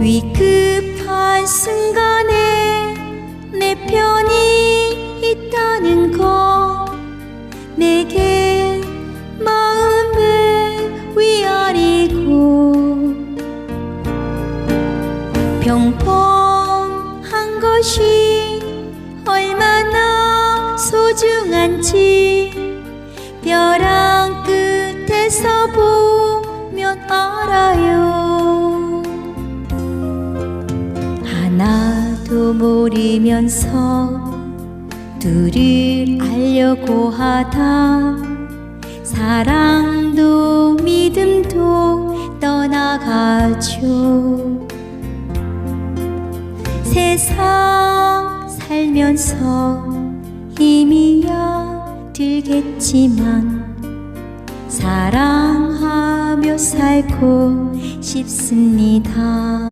위급한 순간에 내 편이 있다는 것. 내게 마음의 위안이고 평범한 것이 얼마나 소중한지 벼랑 끝에서 보면 알아요 나도 모르면서 둘을 알려고 하다 사랑도 믿음도 떠나가죠 세상 살면서 힘이야 들겠지만 사랑하며 살고 싶습니다.